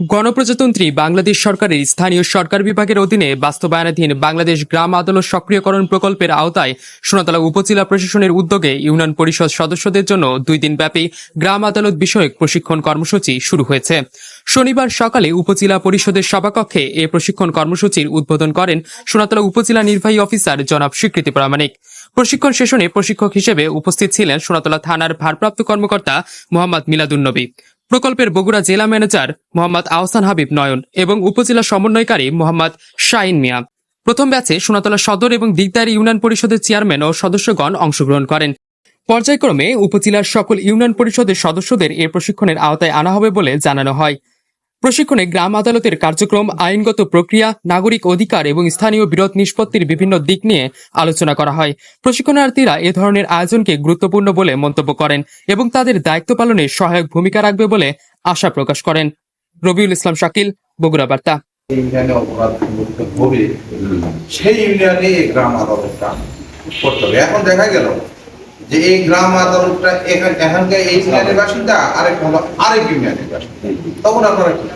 গণপ্রজাতন্ত্রী বাংলাদেশ সরকারের স্থানীয় সরকার বিভাগের অধীনে বাস্তবায়নাধীন বাংলাদেশ গ্রাম আদালত সক্রিয়করণ প্রকল্পের আওতায় সোনাতলা উপজেলা প্রশাসনের উদ্যোগে ইউনিয়ন পরিষদ সদস্যদের জন্য দুই দিনব্যাপী গ্রাম আদালত বিষয়ক প্রশিক্ষণ কর্মসূচি শুরু হয়েছে। শনিবার সকালে উপজেলা পরিষদের সভাকক্ষে এ প্রশিক্ষণ কর্মসূচির উদ্বোধন করেন সোনাতলা উপজেলা নির্বাহী অফিসার জনাব স্বীকৃতি প্রামাণিক। প্রশিক্ষণ সেশনে প্রশিক্ষক হিসেবে উপস্থিত ছিলেন সোনাতলা থানার ভারপ্রাপ্ত কর্মকর্তা মোহাম্মদ মিলাদুন্নবী। প্রকল্পের বগুড়া জেলা ম্যানেজার মোহাম্মদ আহসান হাবিব নয়ন এবং উপজেলা সমন্বয়কারী মোহাম্মদ শাইন মিয়া। প্রথম ব্যাচে সোনাতলা সদর এবং দিগদারি ইউনিয়ন পরিষদের চেয়ারম্যান ও সদস্যগণ অংশগ্রহণ করেন। পর্যায়ক্রমে উপজেলার সকল ইউনিয়ন পরিষদের সদস্যদের এ প্রশিক্ষণের আওতায় আনা হবে বলে জানানো হয়। প্রশিক্ষণে গ্রাম আদালতের কার্যক্রম, আইনগত প্রক্রিয়া, নাগরিক অধিকার এবং স্থানীয় বিরোধ নিষ্পত্তির বিভিন্ন দিক নিয়ে আলোচনা করা হয়। প্রশিক্ষণার্থীরা এ ধরনের আয়োজনকে গুরুত্বপূর্ণ বলে মন্তব্য করেন এবং তাদের দায়িত্ব পালনে সহায়ক ভূমিকা রাখবে বলে আশা প্রকাশ করেন। রবিউল ইসলাম শাকিল, বগুড়া বার্তা। সেই ইউনিয়নে গ্রাম আদালতটা করতে হবে। এখন দেখা গেল যে এই গ্রাম আদালতটা এখান এখানকার এই ইউনিয়নের বাসিন্দা আরেক হলো আরেক ইউনিয়নের বাসিন্দা তখন আপনারা কি?